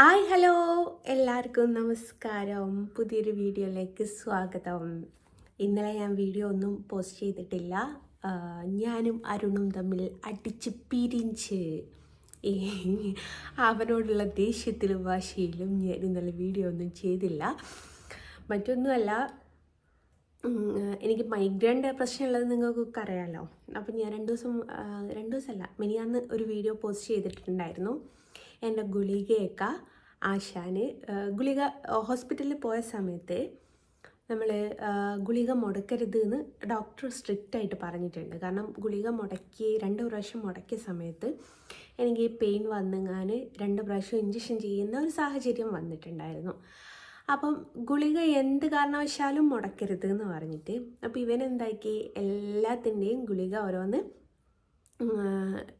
Hi hello. എല്ലാവർക്കും നമസ്കാരം. പുതിയൊരു വീഡിയോയിലേക്ക് സ്വാഗതം. ഇന്നലെ ഞാൻ വീഡിയോ ഒന്നും പോസ്റ്റ് ചെയ്തിട്ടില്ല. ഞാനും അരുണും തമ്മിൽ അടിച്ച് പിരിഞ്ച്. അവനോടുള്ള ദേഷ്യത്തിലും വാശിയിലും ഞാൻ ഇന്നലെ വീഡിയോ ഒന്നും ചെയ്തില്ല. മറ്റൊന്നുമല്ല എനിക്ക് മൈഗ്രൈന്റെ പ്രശ്നമുള്ളത് നിങ്ങൾക്കൊക്കെ അറിയാമല്ലോ അപ്പം ഞാൻ രണ്ട് ദിവസം രണ്ട് ദിവസമല്ല മിനിയാന്ന് ഒരു വീഡിയോ പോസ്റ്റ് ചെയ്തിട്ടുണ്ടായിരുന്നു. എന്റെ ഗുളികയൊക്കെ ആശാന് ആ, ഗുളിക ഹോസ്പിറ്റലിൽ പോയ സമയത്ത് നമ്മൾ ഗുളിക മുടക്കരുത് എന്ന് ഡോക്ടർ സ്ട്രിക്റ്റ് ആയിട്ട് പറഞ്ഞിട്ടുണ്ട്. കാരണം ഗുളിക മുടക്കി രണ്ട് പ്രാവശ്യം മുടക്കിയ സമയത്ത് എനിക്ക് പെയിൻ വന്നെങ്ങാൻ രണ്ട് പ്രാവശ്യം ഇഞ്ചക്ഷൻ ചെയ്യുന്ന ഒരു സാഹചര്യം വന്നിട്ടുണ്ടായിരുന്നു. അപ്പം ഗുളിക എന്ത് കാരണവശാലും മുടക്കരുത് എന്ന് പറഞ്ഞിട്ട് അപ്പോൾ ഇവൻ എന്താക്കി എല്ലാത്തിന്റെയും ഗുളിക ഓരോന്ന്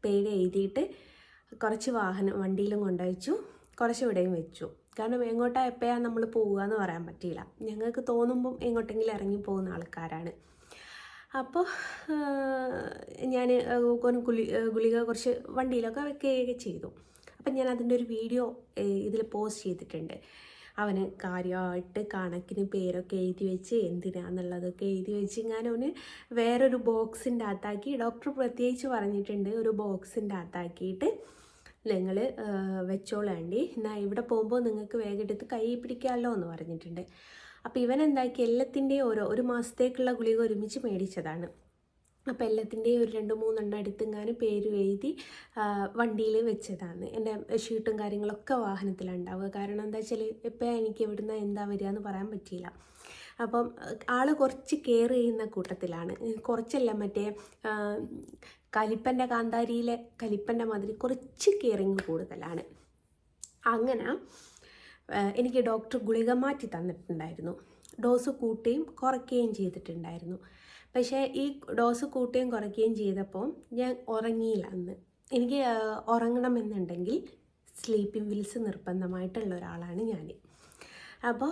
പേര് എഴുതിയിട്ട് കുറച്ച് വാഹനം വണ്ടിയിലും കൊണ്ടുവച്ചു കുറച്ച് ഇവിടെയും വെച്ചു. കാരണം എങ്ങോട്ടാ എപ്പോഴാണ് നമ്മൾ പോവുക എന്ന് പറയാൻ പറ്റിയില്ല. ഞങ്ങൾക്ക് തോന്നുമ്പം എങ്ങോട്ടെങ്കിലും ഇറങ്ങി പോകുന്ന ആൾക്കാരാണ്. അപ്പോൾ ഞാൻ ഗുളി ഗുളിക കുറച്ച് വണ്ടിയിലൊക്കെ വെക്കുകയൊക്കെ ചെയ്തു. അപ്പം ഞാൻ അതിന്റെ ഒരു വീഡിയോ ഇതിൽ പോസ്റ്റ് ചെയ്തിട്ടുണ്ട്. അവന് കാര്യമായിട്ട് കണക്കിന് പേരൊക്കെ എഴുതി വെച്ച് എന്തിനാന്നുള്ളതൊക്കെ എഴുതി വെച്ച് ഞാൻ അവന് വേറൊരു ബോക്സിന്റെ അകത്താക്കി ഡോക്ടർ പ്രത്യേകിച്ച് പറഞ്ഞിട്ടുണ്ട് ഒരു ബോക്സിന്റെ അകത്താക്കിയിട്ട് നിങ്ങൾ വെച്ചോളാണ്ടി. എന്നാൽ ഇവിടെ പോകുമ്പോൾ നിങ്ങൾക്ക് വേഗം എടുത്ത് കൈ പിടിക്കാമല്ലോ എന്ന് പറഞ്ഞിട്ടുണ്ട്. അപ്പോൾ ഇവൻ എന്താക്കി എല്ലാത്തിന്റെയും ഓരോ ഒരു മാസത്തേക്കുള്ള ഗുളിക ഒരുമിച്ച് മേടിച്ചതാണ്. അപ്പോൾ എല്ലാത്തിന്റെയും ഒരു രണ്ട് മൂന്നെണ്ണം എടുത്തെങ്ങാനും പേര് എഴുതി വണ്ടിയിൽ വെച്ചതാണ്. എന്റെ ഷീട്ടും കാര്യങ്ങളൊക്കെ വാഹനത്തിലുണ്ടാവുക കാരണം എന്താ വെച്ചാൽ ഇപ്പോൾ എനിക്ക് ഇവിടുന്ന് എന്താ വരിക എന്ന് പറയാൻ പറ്റിയില്ല. അപ്പം ആൾ കുറച്ച് കെയർ ചെയ്യുന്ന കൂട്ടത്തിലാണ്. കുറച്ചല്ല മറ്റേ കലിപ്പന്റെ കാന്താരിയിലെ കലിപ്പന്റെ മാതിരി കുറച്ച് കെയറിങ് കൂടുതലാണ്. അങ്ങനെ എനിക്ക് ഡോക്ടർ ഗുളിക മാറ്റി തന്നിട്ടുണ്ടായിരുന്നു. ഡോസ് കൂട്ടുകയും കുറയ്ക്കുകയും ചെയ്തിട്ടുണ്ടായിരുന്നു. പക്ഷേ ഈ ഡോസ് കൂട്ടുകയും കുറയ്ക്കുകയും ചെയ്തപ്പോൾ ഞാൻ ഉറങ്ങിയില്ല അന്ന്. എനിക്ക് ഉറങ്ങണമെന്നുണ്ടെങ്കിൽ സ്ലീപ്പിംഗ് വിൽസ് നിർബന്ധമായിട്ടുള്ള ഒരാളാണ് ഞാൻ അപ്പോൾ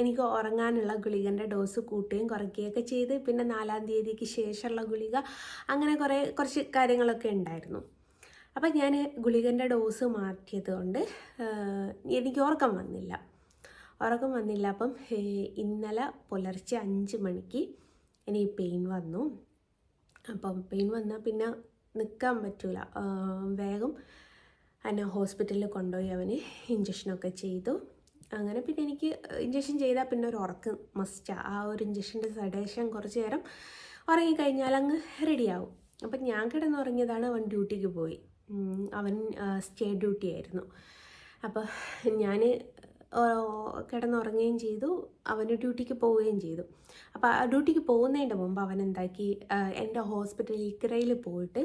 എനിക്ക് ഉറങ്ങാനുള്ള ഗുളികന്റെ ഡോസ് കൂട്ടുകയും കുറയ്ക്കുകയൊക്കെ ചെയ്ത് പിന്നെ നാലാം തീയതിക്ക് ശേഷമുള്ള ഗുളിക അങ്ങനെ കുറേ കുറച്ച് കാര്യങ്ങളൊക്കെ ഉണ്ടായിരുന്നു. അപ്പം ഞാൻ ഗുളികന്റെ ഡോസ് മാറ്റിയത് കൊണ്ട് എനിക്ക് ഉറക്കം വന്നില്ല. ഉറക്കം വന്നില്ല. അപ്പം ഇന്നലെ പുലർച്ചെ അഞ്ച് മണിക്ക് എനിക്ക് പെയിൻ വന്നു. അപ്പം പെയിൻ വന്നാൽ പിന്നെ നിൽക്കാൻ പറ്റില്ല വേഗം എന്നെ ഹോസ്പിറ്റലിൽ കൊണ്ടുപോയി അവന് ഇഞ്ചക്ഷനൊക്കെ ചെയ്തു. അങ്ങനെ പിന്നെ എനിക്ക് ഇഞ്ചക്ഷൻ ചെയ്താൽ പിന്നെ ഒരു ഉറക്കം മസ്റ്റാണ് ആ. ഒരു ഇഞ്ചക്ഷന്റെ സഡേഷൻ കുറച്ച് നേരം ഉറങ്ങിക്കഴിഞ്ഞാൽ അങ്ങ് റെഡിയാവും അപ്പം ഞാൻ കിടന്നുറങ്ങിയതാണ് അവൻ ഡ്യൂട്ടിക്ക് പോയി. അവൻ സ്റ്റേ ഡ്യൂട്ടി ആയിരുന്നു. അപ്പോൾ ഞാൻ കിടന്നുറങ്ങുകയും ചെയ്തു. അവന് ഡ്യൂട്ടിക്ക് പോവുകയും ചെയ്തു. അപ്പോൾ ആ ഡ്യൂട്ടിക്ക് പോകുന്നതിന്റെ മുമ്പ് അവൻ എന്താക്കി എന്റെ ഹോസ്പിറ്റൽ ഇക്കരയിൽ പോയിട്ട്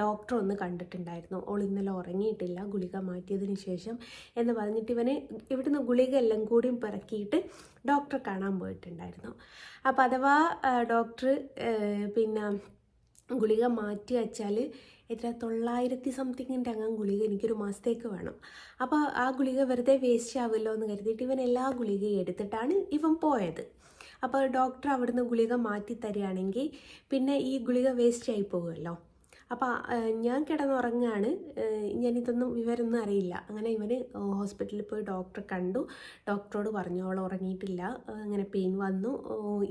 ഡോക്ടർ ഒന്ന് കണ്ടിട്ടുണ്ടായിരുന്നു. ഓൾ ഇന്നലെ ഉറങ്ങിയിട്ടില്ല ഗുളിക മാറ്റിയതിന് ശേഷം എന്ന് പറഞ്ഞിട്ട് ഇവനെ ഇവിടുന്ന് ഗുളിക എല്ലാം കൂടിയും പിറക്കിയിട്ട് ഡോക്ടറെ കാണാൻ പോയിട്ടുണ്ടായിരുന്നു. അപ്പോൾ അഥവാ ഡോക്ടർ പിന്നെ ഗുളിക മാറ്റി വച്ചാൽ എത്ര തൊള്ളായിരത്തി സംതിങ്ങിന്റെ അങ്ങ് ഗുളിക എനിക്കൊരു മാസത്തേക്ക് വേണം. അപ്പോൾ ആ ഗുളിക വെറുതെ വേസ്റ്റ് ആവുമല്ലോ എന്ന് കരുതിയിട്ട് ഇവൻ എല്ലാ ഗുളികയും എടുത്തിട്ടാണ് ഇവൻ പോയത്. അപ്പോൾ ഡോക്ടർ അവിടുന്ന് ഗുളിക മാറ്റി തരികയാണെങ്കിൽ പിന്നെ ഈ ഗുളിക വേസ്റ്റ് ആയി പോകുമല്ലോ. അപ്പോൾ ഞാൻ കിടന്നുറങ്ങാണ്. ഞാനിതൊന്നും വിവരമൊന്നും അറിയില്ല. അങ്ങനെ ഇവന് ഹോസ്പിറ്റലിൽ പോയി ഡോക്ടറെ കണ്ടു. ഡോക്ടറോട് പറഞ്ഞു അവൾ ഉറങ്ങിയിട്ടില്ല. അങ്ങനെ പെയിൻ വന്നു.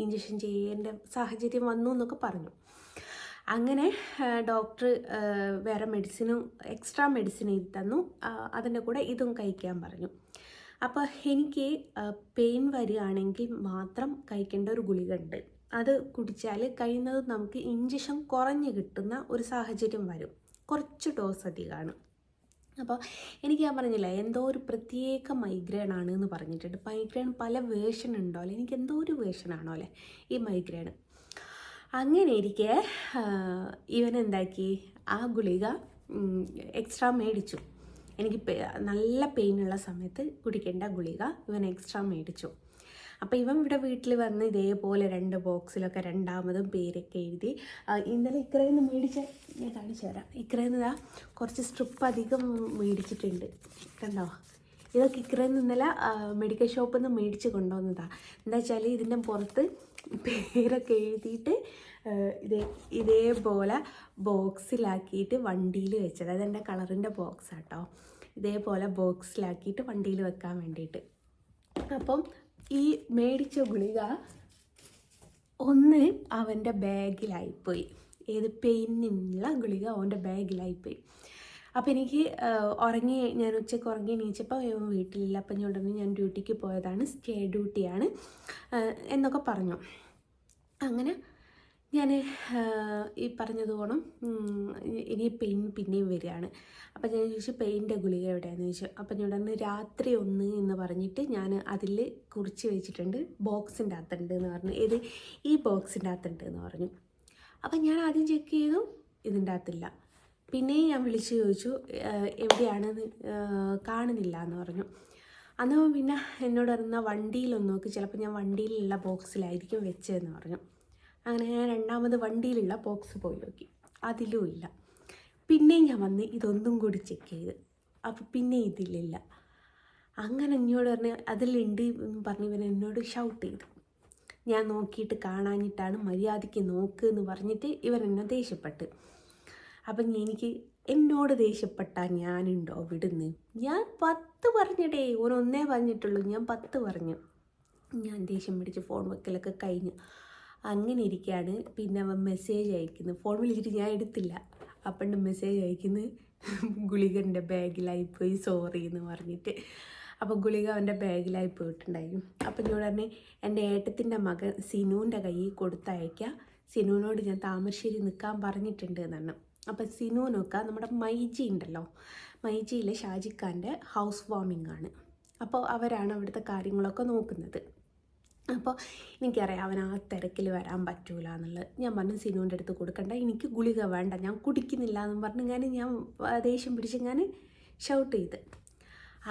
ഇഞ്ചക്ഷൻ ചെയ്യേണ്ട സാഹചര്യം വന്നു എന്നൊക്കെ പറഞ്ഞു. അങ്ങനെ ഡോക്ടർ വേറെ മെഡിസിനും എക്സ്ട്രാ മെഡിസിൻ തന്നു. അതിന്റെ കൂടെ ഇതും കഴിക്കാൻ പറഞ്ഞു. അപ്പോൾ എനിക്ക് പെയിൻ വരികയാണെങ്കിൽ മാത്രം കഴിക്കേണ്ട ഒരു ഗുളിക ഉണ്ട്. അത് കുടിച്ചാൽ കഴിയുന്നത് നമുക്ക് ഇഞ്ചക്ഷൻ കുറഞ്ഞ് കിട്ടുന്ന ഒരു സാഹചര്യം വരും. കുറച്ച് ഡോസ് അധികമാണ്. അപ്പോൾ എനിക്ക് ഞാൻ പറഞ്ഞില്ല എന്തോ ഒരു പ്രത്യേക മൈഗ്രെയിൻ ആണ് എന്ന് പറഞ്ഞിട്ടുണ്ട്. മൈഗ്രെയിൻ പല വേർഷൻ ഉണ്ടോ അല്ലെ? എനിക്ക് എന്തോ ഒരു വേർഷൻ ആണോ അല്ലേ ഈ മൈഗ്രെയിൻ അങ്ങനെ ഇരിക്കെ ഇവൻ എന്താക്കി? ആ ഗുളിക എക്സ്ട്രാ മേടിച്ചു. എനിക്ക് നല്ല പെയിനുള്ള സമയത്ത് കുടിക്കേണ്ട ഗുളിക ഇവൻ എക്സ്ട്രാ മേടിച്ചു. അപ്പോൾ ഇവൻ ഇവിടെ വീട്ടിൽ വന്ന് ഇതേപോലെ രണ്ട് ബോക്സിലൊക്കെ രണ്ടാമതും പേരൊക്കെ എഴുതി ഇന്നലെ ഇക്കറയിൽ നിന്ന് മേടിച്ച ഞാൻ കാണിച്ചു തരാം. ഇക്കറയിൽ നിന്ന് കുറച്ച് സ്ട്രിപ്പ് അധികം മേടിച്ചിട്ടുണ്ട്. കണ്ടോ? ഇതൊക്കെ ഇക്കറയിൽ നിന്ന് ഇന്നലെ മെഡിക്കൽ ഷോപ്പിൽ നിന്ന് മേടിച്ച് കൊണ്ടുവന്നതാണ് എന്താ വെച്ചാൽ ഇതിന്റെ പുറത്ത് പേരൊക്കെ എഴുതിയിട്ട് ഇതേ ഇതേപോലെ ബോക്സിലാക്കിയിട്ട് വണ്ടിയിൽ വെച്ചത്. അതെന്റെ കളറിന്റെ ബോക്സ് ആട്ടോ ഇതേപോലെ ബോക്സിലാക്കിയിട്ട് വണ്ടിയിൽ വെക്കാൻ വേണ്ടിയിട്ട്. അപ്പം ഈ മേടിച്ച ഗുളിക ഒന്ന് അവന്റെ ബാഗിലായിപ്പോയി ഏത് പെയിനുള്ള ഗുളിക അവന്റെ ബാഗിലായിപ്പോയി അപ്പോൾ എനിക്ക് ഉറങ്ങി ഞാൻ ഉച്ചയ്ക്ക് ഉറങ്ങി എണീച്ചപ്പോൾ വീട്ടിലില്ല. അപ്പം ഞാൻ ഉടനെ ഞാൻ ഡ്യൂട്ടിക്ക് പോയതാണ്. സ്റ്റേ ഡ്യൂട്ടിയാണ്. എന്നൊക്കെ പറഞ്ഞു. അങ്ങനെ ഞാൻ ഈ പറഞ്ഞതുപോണം ഇനി പെയിൻ പിന്നെയും വരികയാണ്. അപ്പം ഞാൻ ചോദിച്ചു പെയിന്റെ ഗുളിക എവിടെയാണെന്ന് ചോദിച്ചു. അപ്പം ഞാൻ ഉടനെ രാത്രി ഒന്ന് എന്ന് പറഞ്ഞിട്ട് ഞാൻ അതിൽ കുറിച്ച് വെച്ചിട്ടുണ്ട് ബോക്സിന്റെ അകത്തുണ്ട് എന്ന് പറഞ്ഞു. ഏത്? ഈ ബോക്സിന്റെ അകത്തുണ്ട് എന്ന് പറഞ്ഞു. അപ്പം ഞാൻ ആദ്യം ചെക്ക് ചെയ്തു ഇതിന്റെ അകത്തില്ല. പിന്നെയും ഞാൻ വിളിച്ച് ചോദിച്ചു എവിടെയാണ് കാണുന്നില്ല എന്ന് പറഞ്ഞു. അന്ന് പിന്നെ എന്നോട് പറഞ്ഞ വണ്ടിയിലൊന്ന് നോക്കി. ചിലപ്പോൾ ഞാൻ വണ്ടിയിലുള്ള ബോക്സിലായിരിക്കും വെച്ചതെന്ന് പറഞ്ഞു. അങ്ങനെ ഞാൻ രണ്ടാമത് വണ്ടിയിലുള്ള ബോക്സ് പോയി നോക്കി. അതിലും ഇല്ല. പിന്നെയും ഞാൻ വന്ന് ഇതൊന്നും കൂടി ചെക്ക് ചെയ്ത്. അപ്പോൾ പിന്നെ ഇതിലില്ല. അങ്ങനെ എന്നോട് പറഞ്ഞ് അതിലുണ്ട് എന്ന് പറഞ്ഞ് ഇവൻ എന്നോട് ഷൗട്ട് ചെയ്തു. ഞാൻ നോക്കിയിട്ട് കാണാഞ്ഞിട്ടാണ് മര്യാദയ്ക്ക് നോക്ക് എന്ന് പറഞ്ഞിട്ട് ഇവൻ എന്നെ ദേഷ്യപ്പെട്ട്. അപ്പം എനിക്ക് എന്നോട് ദേഷ്യപ്പെട്ടാൽ ഞാനുണ്ടോ വിടുന്ന് ഞാൻ പത്ത് പറഞ്ഞിടേ ഓരോന്നേ പറഞ്ഞിട്ടുള്ളൂ. ഞാൻ പത്ത് പറഞ്ഞു. ഞാൻ ദേഷ്യം പിടിച്ച് ഫോൺ വെക്കലൊക്കെ കഴിഞ്ഞു. അങ്ങനെ ഇരിക്കുകയാണ് പിന്നെ അവൻ മെസ്സേജ് അയക്കുന്നു. ഫോൺ വിളിച്ചിട്ട് ഞാൻ എടുത്തില്ല. അപ്പണ്ട് മെസ്സേജ് അയക്കുന്നു. ഗുളികന്റെ ബാഗിലായിപ്പോയി സോറി എന്ന് പറഞ്ഞിട്ട്. അപ്പോൾ ഗുളിക അവന്റെ ബാഗിലായി പോയിട്ടുണ്ടായിരുന്നു അപ്പം ഞാൻ പറഞ്ഞ് എന്റെ ഏട്ടത്തിന്റെ മകൻ സിനുവിന്റെ കയ്യിൽ കൊടുത്തയക്കുക സിനുവിനോട് ഞാൻ താമരശ്ശേരി നിൽക്കാൻ പറഞ്ഞിട്ടുണ്ട് എന്നാണ് അപ്പം നോക്കുക നമ്മുടെ മൈജി ഉണ്ടല്ലോ. മൈജിയിലെ ഷാജിഖാന്റെ ഹൗസ് വാമിംഗ് ആണ്. അപ്പോൾ അവരാണ് അവിടുത്തെ കാര്യങ്ങളൊക്കെ നോക്കുന്നത്. അപ്പോൾ എനിക്കറിയാം അവൻ ആ തിരക്കിൽ വരാൻ പറ്റൂല എന്നുള്ളത്. ഞാൻ പറഞ്ഞു സിനുവിന്റെ അടുത്ത് കൊടുക്കണ്ട എനിക്ക് ഗുളിക വേണ്ട ഞാൻ കുടിക്കുന്നില്ല എന്ന് പറഞ്ഞ് ഞാൻ ഞാൻ ദേഷ്യം പിടിച്ച് ഞാൻ ഷൗട്ട് ചെയ്ത്.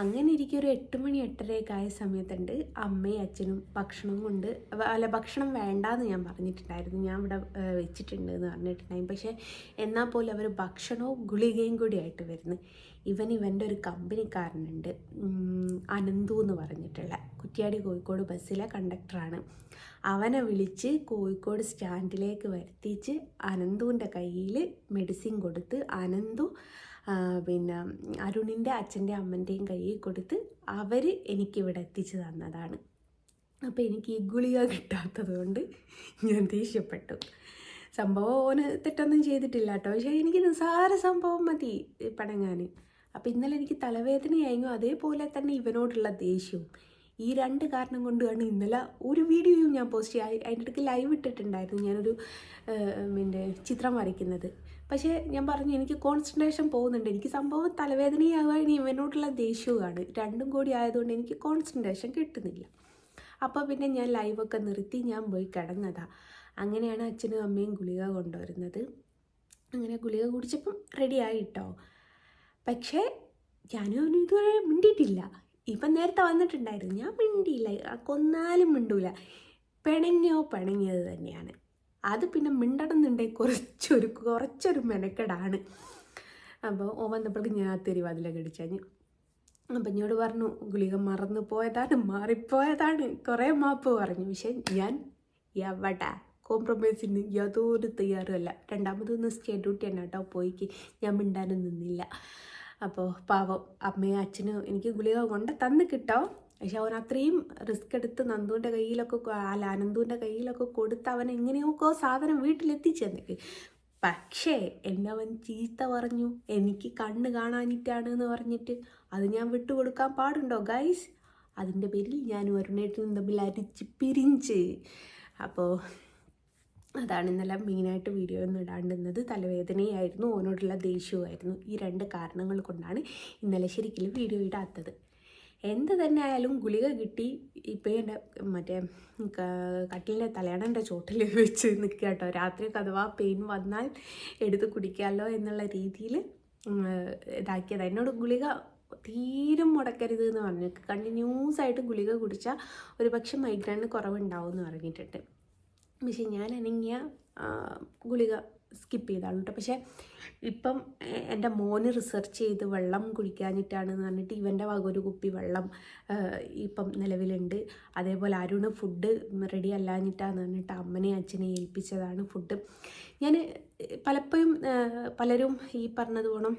അങ്ങനെ ഇരിക്കും ഒരു എട്ട് മണി എട്ടരയൊക്കെ ആയ സമയത്തുണ്ട് അമ്മയും അച്ഛനും ഭക്ഷണം കൊണ്ട് അല്ല ഭക്ഷണം വേണ്ടാന്ന് ഞാൻ പറഞ്ഞിട്ടുണ്ടായിരുന്നു. ഞാൻ ഇവിടെ വെച്ചിട്ടുണ്ട് എന്ന് പറഞ്ഞിട്ടുണ്ടായിരുന്നു. പക്ഷേ എന്നാൽ പോലും അവർ ഭക്ഷണവും ഗുളികയും കൂടി ആയിട്ട് വരുന്നു. ഇവൻ ഇവന്റെ ഒരു കമ്പനിക്കാരനുണ്ട് അനന്തു എന്ന് പറഞ്ഞിട്ടുള്ള കുറ്റിയാടി കോഴിക്കോട് ബസ്സിലെ കണ്ടക്ടറാണ്. അവനെ വിളിച്ച് കോഴിക്കോട് സ്റ്റാൻഡിലേക്ക് വരുത്തിച്ച് അനന്തുവിന്റെ കയ്യിൽ മെഡിസിൻ കൊടുത്ത് അനന്തു പിന്നെ അരുണിന്റെ അച്ഛന്റെ അമ്മന്റെയും കയ്യിൽ കൊടുത്ത് അവർ എനിക്കിവിടെ എത്തിച്ചു തന്നതാണ്. അപ്പോൾ എനിക്ക് ഈ ഗുളിക കിട്ടാത്തത് കൊണ്ട് ഞാൻ ദേഷ്യപ്പെട്ടു. സംഭവം ഓന് തെറ്റൊന്നും ചെയ്തിട്ടില്ല കേട്ടോ. പക്ഷേ എനിക്ക് നിസ്സാര സംഭവം മതി പണങ്ങാൻ അപ്പോൾ ഇന്നലെ എനിക്ക് തലവേദനയായിരുന്നു. അതേപോലെ തന്നെ ഇവനോടുള്ള ദേഷ്യവും. ഈ രണ്ട് കാരണം കൊണ്ടാണ് ഇന്നലെ ഒരു വീഡിയോയും ഞാൻ പോസ്റ്റ് ചെയ്യാൻ അതിന്റെ ഇടയ്ക്ക് ലൈവ് ഇട്ടിട്ടുണ്ടായിരുന്നു. ഞാനൊരു പിന്നെ ചിത്രം വരയ്ക്കുന്നത്. പക്ഷേ ഞാൻ പറഞ്ഞു എനിക്ക് കോൺസെൻട്രേഷൻ പോകുന്നുണ്ട്. എനിക്ക് സംഭവം തലവേദനയാകാൻ ഇവനോടുള്ള ദേഷ്യവുമാണ്. രണ്ടും കൂടി ആയതുകൊണ്ട് എനിക്ക് കോൺസെൻട്രേഷൻ കിട്ടുന്നില്ല. അപ്പോൾ പിന്നെ ഞാൻ ലൈവൊക്കെ നിർത്തി ഞാൻ പോയി കിടന്നതാ. അങ്ങനെയാണ് അച്ഛനും അമ്മയും ഗുളിക കൊണ്ടുവരുന്നത്. അങ്ങനെ ഗുളിക കുടിച്ചപ്പം റെഡി ആയിട്ടോ? പക്ഷേ ഞാനും അവനും ഇതുവരെ മിണ്ടിയിട്ടില്ല. ഇപ്പം നേരത്തെ വന്നിട്ടുണ്ടായിരുന്നു. ഞാൻ മിണ്ടിയില്ല. കൊന്നാലും മിണ്ടൂല. പിണങ്ങിയോ പിണങ്ങിയത് തന്നെയാണ്. അത് പിന്നെ മിണ്ടണമെന്നുണ്ടെങ്കിൽ കുറച്ചൊരു കുറച്ചൊരു മെനക്കെടാണ്. അപ്പോൾ ഓ വന്നപ്പോഴേക്ക് ഞാൻ തെരി വാതിലൊക്കെ അടിച്ചാഞ്ഞ് അപ്പം എന്നോട് പറഞ്ഞു ഗുളിക മറന്നു പോയതാണ് മാറിപ്പോയതാണ് കുറേ മാപ്പ് പറഞ്ഞു. പക്ഷേ ഞാൻ എവിടെ? കോംപ്രമൈസിന് യാതൊരു തയ്യാറുമല്ല. രണ്ടാമതൊന്ന് സ്റ്റേ ഡ്യൂട്ടി തന്നെ കേട്ടോ പോയിക്ക്. ഞാൻ മിണ്ടാനും നിന്നില്ല. അപ്പോൾ പാവം അമ്മയും അച്ഛനും എനിക്ക് ഗുളിക കൊണ്ട് തന്ന് കിട്ടോ. പക്ഷെ അവൻ അത്രയും റിസ്ക് എടുത്ത് നന്ദുവിന്റെ കയ്യിലൊക്കെ അല്ല അനന്തുവിന്റെ കയ്യിലൊക്കെ കൊടുത്ത് അവൻ എങ്ങനെയൊക്കെ സാധനം വീട്ടിലെത്തിച്ചെന്നേക്ക്. പക്ഷേ എന്നെ അവൻ ചീത്ത പറഞ്ഞു. എനിക്ക് കണ്ണ് കാണാനിട്ടാണ് എന്ന് പറഞ്ഞിട്ട് അത് ഞാൻ വിട്ടുകൊടുക്കാൻ പാടുണ്ടോ ഗൈസ് അതിന്റെ പേരിൽ ഞാൻ വരുണേട്ടും തമ്മിൽ അരിച്ച് പിരിഞ്ച്. അപ്പോൾ അതാണ് ഇന്നലെ മെയിനായിട്ട് വീഡിയോ ഒന്നും ഇടാണ്ടുന്നത് തലവേദനയായിരുന്നു ഓനോടുള്ള ദേഷ്യവുമായിരുന്നു. ഈ രണ്ട് കാരണങ്ങൾ കൊണ്ടാണ് ഇന്നലെ ശരിക്കും വീഡിയോ ഇടാത്തത്. എന്ത് തന്നെ ആയാലും ഗുളിക കിട്ടി ഇപ്പം എന്റെ മറ്റേ കട്ടിലിന്റെ തലയണന്റെ ചോട്ടിൽ വെച്ച് നിൽക്കുക കേട്ടോ. രാത്രിയൊക്കെ അഥവാ പെയിൻ വന്നാൽ എടുത്ത് കുടിക്കാമല്ലോ എന്നുള്ള രീതിയിൽ ഇതാക്കിയത്. എന്നോട് ഗുളിക തീരും മുടക്കരുത് എന്ന് പറഞ്ഞു. കണ്ടിന്യൂസ് ആയിട്ട് ഗുളിക കുടിച്ചാൽ ഒരു പക്ഷെ കുറവുണ്ടാവും എന്ന് പറഞ്ഞിട്ടുണ്ട്. പക്ഷെ ഞാൻ അനങ്ങിയ ഗുളിക സ്കിപ്പ് ചെയ്താളും കേട്ടോ പക്ഷേ ഇപ്പം എന്റെ മോന് റിസർച്ച് ചെയ്ത് വെള്ളം കുടിക്കാഞ്ഞിട്ടാണെന്ന് പറഞ്ഞിട്ട് ഇവന്റെ വക ഒരു കുപ്പി വെള്ളം ഇപ്പം നിലവിലുണ്ട്. അതേപോലെ അരുണ് ഫുഡ് റെഡി അല്ലാഞ്ഞിട്ടാന്ന് പറഞ്ഞിട്ട് അമ്മനെ അച്ഛനെ ഏൽപ്പിച്ചതാണ് ഫുഡ് ഞാൻ പലപ്പോഴും പലരും ഈ പറഞ്ഞതുപോലെ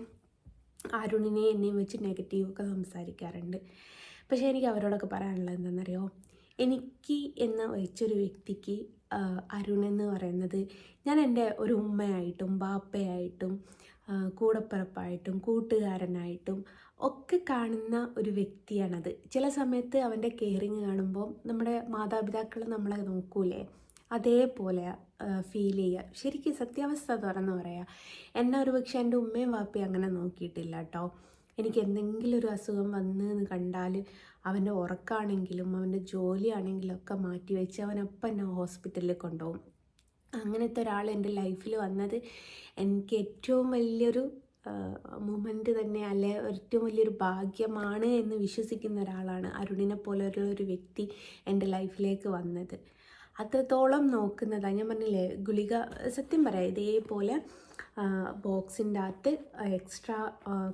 അരുണിനെ എന്നെയും വെച്ച് നെഗറ്റീവൊക്കെ സംസാരിക്കാറുണ്ട്. പക്ഷേ എനിക്ക് അവരോടൊക്കെ പറയാനുള്ളത് എന്താണെന്നറിയോ എനിക്ക് എന്ന വെച്ചൊരു വ്യക്തിക്ക് അരുൺ എന്ന് പറയുന്നത് ഞാൻ എന്റെ ഒരു ഉമ്മയായിട്ടും ബാപ്പയായിട്ടും കൂടപ്പിറപ്പായിട്ടും കൂട്ടുകാരനായിട്ടും ഒക്കെ കാണുന്ന ഒരു വ്യക്തിയാണത്. ചില സമയത്ത് അവന്റെ കെയറിങ് കാണുമ്പോൾ നമ്മുടെ മാതാപിതാക്കൾ നമ്മളെ നോക്കൂലേ? അതേപോലെ ഫീൽ ചെയ്യുക. ശരിക്കും സത്യാവസ്ഥ തുറന്ന് പറയാം. ഒരു പക്ഷേ എന്റെ ഉമ്മയും വാപ്പയും അങ്ങനെ നോക്കിയിട്ടില്ല കേട്ടോ. എനിക്ക് എന്തെങ്കിലും ഒരു അസുഖം വന്നു എന്ന് കണ്ടാൽ അവന്റെ ഉറക്കാണെങ്കിലും അവന്റെ ജോലിയാണെങ്കിലും ഒക്കെ മാറ്റി വെച്ച് അവനപ്പം എന്നെ ഹോസ്പിറ്റലിൽ കൊണ്ടുപോകും. അങ്ങനത്തെ ഒരാൾ എന്റെ ലൈഫിൽ വന്നത് എനിക്ക് ഏറ്റവും വലിയൊരു മൊമെന്റ് തന്നെ അല്ലെ ഏറ്റവും വലിയൊരു ഭാഗ്യമാണ് എന്ന് വിശ്വസിക്കുന്ന ഒരാളാണ് അരുണിനെ പോലെയുള്ള ഒരു വ്യക്തി എന്റെ ലൈഫിലേക്ക് വന്നത്. അത്രത്തോളം നോക്കുന്നതാണ് ഞാൻ പറഞ്ഞില്ലേ ഗുളിക സത്യം പറയാം ഇതേപോലെ ബോക്സിന്റെ അകത്ത് എക്സ്ട്രാ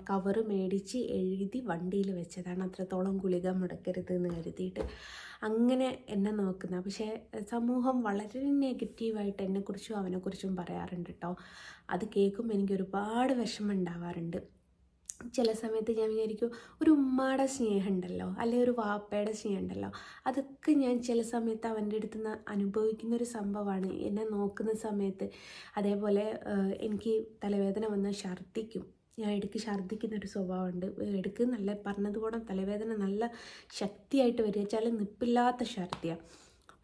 കവർ മേടിച്ച് എഴുതി വണ്ടിയിൽ വെച്ചതാണ്. അത്രത്തോളം ഗുളിക മുടക്കരുത് എന്ന് കരുതിയിട്ട് അങ്ങനെ എന്നെ നോക്കുന്ന. പക്ഷേ സമൂഹം വളരെ നെഗറ്റീവായിട്ട് എന്നെക്കുറിച്ചും അവനെക്കുറിച്ചും പറയാറുണ്ട് കേട്ടോ അത് കേൾക്കുമ്പോൾ എനിക്ക് ഒരുപാട് വിഷമം ഉണ്ടാവാറുണ്ട്. ചില സമയത്ത് ഞാൻ വിചാരിക്കും ഒരു ഉമ്മയുടെ സ്നേഹമുണ്ടല്ലോ അല്ലെങ്കിൽ ഒരു വാപ്പയുടെ സ്നേഹമുണ്ടല്ലോ. അതൊക്കെ ഞാൻ ചില സമയത്ത് അവന്റെ അടുത്ത് നിന്ന് അനുഭവിക്കുന്ന ഒരു സംഭവമാണ്. എന്നെ നോക്കുന്ന സമയത്ത് അതേപോലെ എനിക്ക് തലവേദന വന്ന് ഛർദ്ദിക്കും ഞാൻ ഇടയ്ക്ക് ഛർദ്ദിക്കുന്ന ഒരു സ്വഭാവമുണ്ട്. ഇടയ്ക്ക് നല്ല പറഞ്ഞതുപോലെ തലവേദന നല്ല ശക്തിയായിട്ട് വരിക വെച്ചാൽ നിപ്പില്ലാത്ത ഛർദ്ദിയാണ്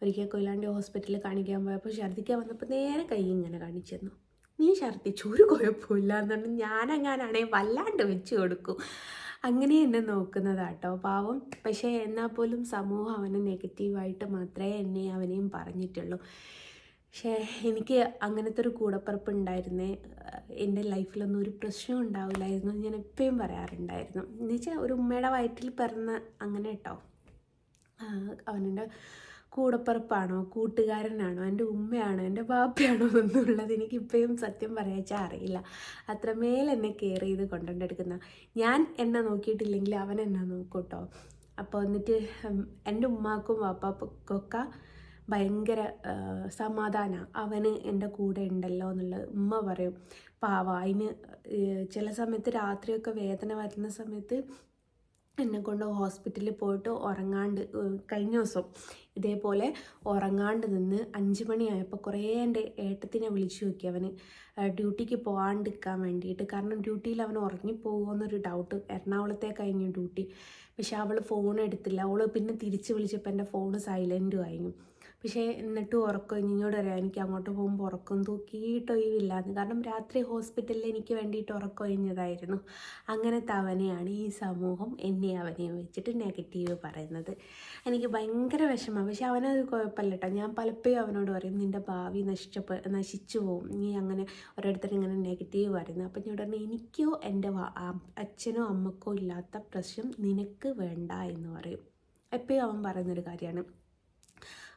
ഒരിക്കൽ കൊയിലാണ്ടി ഹോസ്പിറ്റലിൽ കാണിക്കാൻ പോയപ്പോൾ ഛർദ്ദിക്കാൻ വന്നപ്പോൾ നേരെ കൈ ഇങ്ങനെ കാണിച്ചു തന്നു നീ ഛർദ്ദിച്ചു ഒരു കുഴപ്പമില്ല എന്നുണ്ട് ഞാനെങ്ങാനാണെ വല്ലാണ്ട് വെച്ച് കൊടുക്കും. അങ്ങനെ എന്നെ നോക്കുന്നതാട്ടോ പാവം. പക്ഷേ എന്നാൽ പോലും സമൂഹം അവനെ നെഗറ്റീവായിട്ട് മാത്രമേ എന്നെ അവനെയും പറഞ്ഞിട്ടുള്ളൂ. പക്ഷേ എനിക്ക് അങ്ങനത്തെ ഒരു കൂടപ്പിറപ്പ് ഉണ്ടായിരുന്നേ എന്റെ ലൈഫിലൊന്നും ഒരു പ്രശ്നം ഉണ്ടാവില്ലായിരുന്നു ഞാൻ എപ്പോഴും പറയാറുണ്ടായിരുന്നു. എന്നുവെച്ചാൽ ഒരു ഉമ്മയുടെ വയറ്റിൽ പിറന്ന അങ്ങനെ കേട്ടോ അവനെന്റെ കൂടപ്പിറപ്പാണോ കൂട്ടുകാരനാണോ എന്റെ ഉമ്മയാണോ എന്റെ ബാപ്പയാണോ എന്നുള്ളത് എനിക്ക് ഇപ്പോഴും സത്യം പറയാച്ചാൽ അറിയില്ല. അത്രമേൽ എന്നെ കെയർ ചെയ്ത് കൊണ്ടുകൊണ്ടെടുക്കുന്ന ഞാൻ എന്നെ നോക്കിയിട്ടില്ലെങ്കിൽ അവൻ എന്നെ നോക്കൂട്ടോ. കേട്ടോ അപ്പോൾ എന്നിട്ട് എന്റെ ഉമ്മാക്കും വാപ്പാക്കൊക്കെ ഭയങ്കര സമാധാനമാണ് അവന് എന്റെ കൂടെ ഉണ്ടല്ലോ എന്നുള്ളത് ഉമ്മ പറയും. പാവ അതിന് ചില സമയത്ത് രാത്രിയൊക്കെ വേദന വരുന്ന സമയത്ത് എന്നെ കൊണ്ട് ഹോസ്പിറ്റലിൽ പോയിട്ട് ഉറങ്ങാണ്ട് കഴിഞ്ഞ ദിവസം ഇതേപോലെ ഉറങ്ങാണ്ട് നിന്ന് അഞ്ച് മണിയായപ്പോൾ കുറേ എന്റെ ഏട്ടത്തിനെ വിളിച്ചു നോക്കി. അവന് ഡ്യൂട്ടിക്ക് പോകാണ്ടിരിക്കാൻ വേണ്ടിയിട്ട്. കാരണം ഡ്യൂട്ടിയിൽ അവൻ ഉറങ്ങിപ്പോകുമെന്നൊരു ഡൗട്ട് എറണാകുളത്തെ കഴിഞ്ഞു ഡ്യൂട്ടി. പക്ഷെ അവൾ ഫോൺ എടുത്തില്ല. അവൾ പിന്നെ തിരിച്ച് വിളിച്ചപ്പോൾ എന്റെ ഫോൺ സൈലന്റും ആയിരുന്നു. പക്ഷേ എന്നിട്ട് ഉറക്കം ഇനിയോട് പറയാം എനിക്ക് അങ്ങോട്ട് പോകുമ്പോൾ ഉറക്കം തൂക്കിയിട്ട് ഒഴിവില്ലാന്ന്. കാരണം രാത്രി ഹോസ്പിറ്റലിൽ എനിക്ക് വേണ്ടിയിട്ട് ഉറക്കം ഒഴിഞ്ഞതായിരുന്നു. അങ്ങനത്തെ അവനെയാണ് ഈ സമൂഹം എന്നെ അവനെയും വെച്ചിട്ട് നെഗറ്റീവ് പറയുന്നത്. എനിക്ക് ഭയങ്കര വിഷമമാണ് പക്ഷെ അവനത് കുഴപ്പമില്ല കേട്ടോ. ഞാൻ പലപ്പോഴും അവനോട് പറയും നിന്റെ ഭാവി നശിച്ചപ്പോ നശിച്ചു പോകും നീ അങ്ങനെ ഓരോരുത്തരും ഇങ്ങനെ നെഗറ്റീവ് പറയുന്നത് അപ്പം ഞാൻ പറഞ്ഞു എനിക്കോ എന്റെ അച്ഛനോ അമ്മക്കോ ഇല്ലാത്ത പ്രശ്നം നിനക്ക് വേണ്ട എന്ന് പറയും. എപ്പോഴും അവൻ പറയുന്നൊരു കാര്യമാണ്.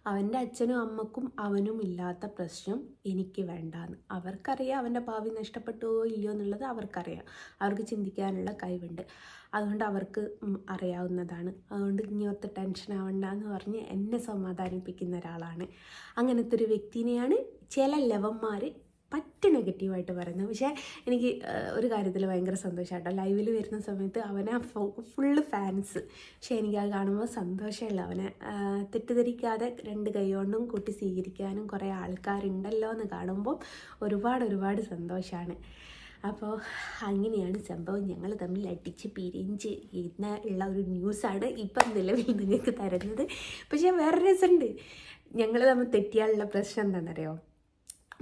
അവന്റെ അച്ഛനും അമ്മക്കും അവനും ഇല്ലാത്ത പ്രശ്നം എനിക്ക് വേണ്ടാന്ന്. അവർക്കറിയാം അവന്റെ ഭാവി നഷ്ടപ്പെട്ടുവോ ഇല്ലയോ എന്നുള്ളത് അവർക്കറിയാം. അവർക്ക് ചിന്തിക്കാനുള്ള കഴിവുണ്ട്. അതുകൊണ്ട് അവർക്ക് അറിയാവുന്നതാണ്. അതുകൊണ്ട് ഇങ്ങോട്ട് ടെൻഷൻ ആവണ്ട എന്ന് പറഞ്ഞ് എന്നെ സമാധാനിപ്പിക്കുന്ന ഒരാളാണ്. അങ്ങനത്തെ ഒരു വ്യക്തിനെയാണ് ചില ലവന്മാർ പറ്റ നെഗറ്റീവായിട്ട് പറയുന്നത്. പക്ഷേ എനിക്ക് ഒരു കാര്യത്തിൽ ഭയങ്കര സന്തോഷമായിട്ടോ ലൈവിൽ വരുന്ന സമയത്ത് അവനെ ഫുള്ള് ഫാൻസ്. പക്ഷേ എനിക്ക് അത് കാണുമ്പോൾ സന്തോഷമില്ല അവനെ. തെറ്റിദ്ധരിക്കാതെ രണ്ട് കൈ കൊണ്ടും കൂട്ടി സ്വീകരിക്കാനും കുറേ ആൾക്കാരുണ്ടല്ലോ എന്ന് കാണുമ്പോൾ ഒരുപാട് ഒരുപാട് സന്തോഷമാണ് അപ്പോൾ അങ്ങനെയാണ് സംഭവം. ഞങ്ങൾ തമ്മിൽ അടിച്ച് പിരിഞ്ച് ഇന്ന് ഉള്ള ഒരു ന്യൂസാണ് ഇപ്പം നിലവിൽ നിങ്ങൾക്ക് തരുന്നത്. പക്ഷേ വേറെ രസമുണ്ട്. ഞങ്ങൾ തമ്മിൽ തെറ്റിയാലുള്ള പ്രശ്നം എന്താണെന്നറിയോ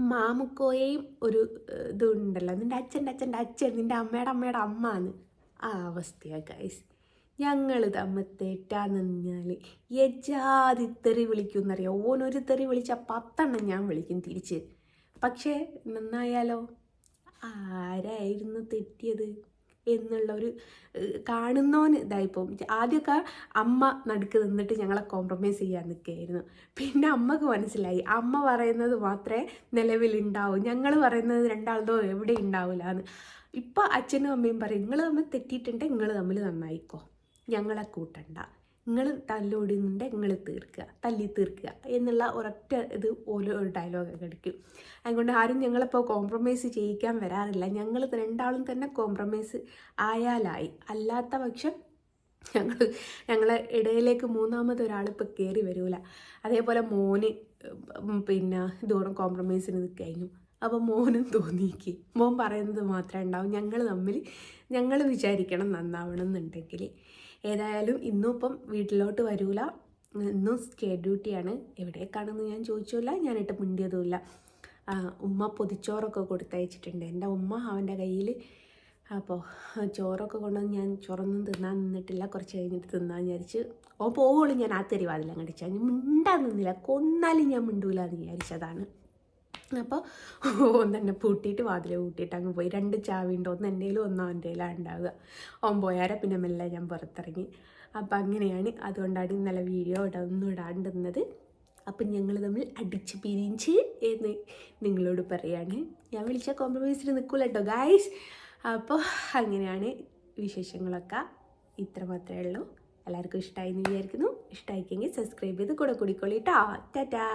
മാമുക്കോയെയും ഒരു ഇതുണ്ടല്ലോ. നിന്റെ അച്ഛന്റെ അച്ഛന്റെ അച്ഛൻ നിന്റെ അമ്മയുടെ അമ്മയുടെ അമ്മ എന്ന് ആ അവസ്ഥയാണ് ഗൈസ് ഞങ്ങൾ തമ്മിൽ തെറ്റാന്ന് പറഞ്ഞാൽ യജാതി തെറി വിളിക്കുമെന്നറിയാം? ഓനൊരു തെറി വിളിച്ചാൽ പത്തെണ്ണം ഞാൻ വിളിക്കും തിരിച്ച്. പക്ഷേ നന്നായാലോ? ആരായിരുന്നു തെറ്റിയത്? എന്നുള്ള ഒരു കാണുന്നോന് ഇതായിപ്പോൾ ആദ്യമൊക്കെ അമ്മ നടുക്ക് നിന്നിട്ട് ഞങ്ങളെ കോംപ്രമൈസ് ചെയ്യാൻ നിൽക്കുകയായിരുന്നു. പിന്നെ അമ്മയ്ക്ക് മനസ്സിലായി. അമ്മ പറയുന്നത് മാത്രമേ നിലവിലുണ്ടാവും. ഞങ്ങൾ പറയുന്നത് രണ്ടാളതോ എവിടെ ഉണ്ടാവില്ല എന്ന് ഇപ്പം അച്ഛനും അമ്മയും പറയും നിങ്ങൾ തമ്മിൽ തെറ്റിയിട്ടുണ്ട് നിങ്ങൾ തമ്മിൽ നന്നായിക്കോ. ഞങ്ങളെ കൂട്ടണ്ട. നിങ്ങൾ തല്ലോടുന്നുണ്ട് നിങ്ങൾ തീർക്കുക തല്ലി തീർക്കുക എന്നുള്ള ഒരൊറ്റ ഇത് ഓരോ ഡയലോഗൊക്കെ അടിക്കും അതുകൊണ്ട് ആരും ഞങ്ങളിപ്പോൾ കോംപ്രമൈസ് ചെയ്യിക്കാൻ വരാറില്ല. ഞങ്ങൾ രണ്ടാളും തന്നെ കോംപ്രമൈസ് ആയാലായി. അല്ലാത്ത പക്ഷം ഞങ്ങൾ ഞങ്ങളെ ഇടയിലേക്ക് മൂന്നാമത് ഒരാൾ ഇപ്പോൾ കയറി വരൂല. അതേപോലെ മോന് പിന്നെ ഇതോടെ കോംപ്രമൈസിന് നിൽക്കഴിഞ്ഞു അപ്പോൾ മോനും തോന്നിക്ക്. മോൻ പറയുന്നത് മാത്രമേ ഉണ്ടാവും. ഞങ്ങൾ തമ്മിൽ ഞങ്ങൾ വിചാരിക്കണം നന്നാവണം എന്നുണ്ടെങ്കിൽ. ഏതായാലും ഇന്നും ഇപ്പം വീട്ടിലോട്ട് വരൂല. ഇന്നും സ്റ്റേ ഡ്യൂട്ടിയാണ്. എവിടേക്കാണെന്ന് ഞാൻ ചോദിച്ചില്ല ഞാനിട്ട് മിണ്ടിയതുമില്ല. ഉമ്മ പൊതിച്ചോറൊക്കെ കൊടുത്തയച്ചിട്ടുണ്ട്. എന്റെ ഉമ്മ അവന്റെ കയ്യിൽ അപ്പോൾ ചോറൊക്കെ കൊണ്ടുവന്ന് ഞാൻ ചോറൊന്നും തിന്നാൻ നിന്നിട്ടില്ല. കുറച്ച് കഴിഞ്ഞിട്ട് തിന്നാൻ വിചാരിച്ച് ഓ പോവുള്ളൂ. ഞാൻ ആ തെരുവാതില്ല കടിച്ചാൽ ഞാൻ മിണ്ടാൻ നിന്നില്ല. കൊന്നാലും ഞാൻ മിണ്ടൂല എന്ന് വിചാരിച്ചതാണ്. അപ്പോൾ ഒന്ന് തന്നെ പൂട്ടിയിട്ട് വാതിൽ പൂട്ടിയിട്ട് അങ്ങ് പോയി. രണ്ട് ചാവിയുണ്ട് ഒന്ന് എന്റെയിലും ഒന്നോ എന്റെയിലാണ് ഉണ്ടാവുക. ഓൻ പോയാരെ പിന്നെ മെല്ലെ ഞാൻ പുറത്തിറങ്ങി. അപ്പം അങ്ങനെയാണ്. അതുകൊണ്ടാണ് ഇന്നലെ വീഡിയോ ഇടൊന്നും ഇടാണ്ടിരുന്നത്. അപ്പം ഞങ്ങൾ തമ്മിൽ അടിച്ച് പിരിഞ്ച് എന്ന് നിങ്ങളോട് പറയാണ്. ഞാൻ വിളിച്ച കോംപ്രമൈസ് നിൽക്കൂല കേട്ടോ ഗായ്സ് അപ്പോൾ അങ്ങനെയാണ് വിശേഷങ്ങളൊക്കെ. ഇത്ര മാത്രമേ ഉള്ളൂ. എല്ലാവർക്കും ഇഷ്ടമായി എന്ന് വിചാരിക്കുന്നു. ഇഷ്ടമായിക്കെങ്കിൽ സബ്സ്ക്രൈബ് ചെയ്ത് കൂടെ കൂടിക്കോളി ടാറ്റാ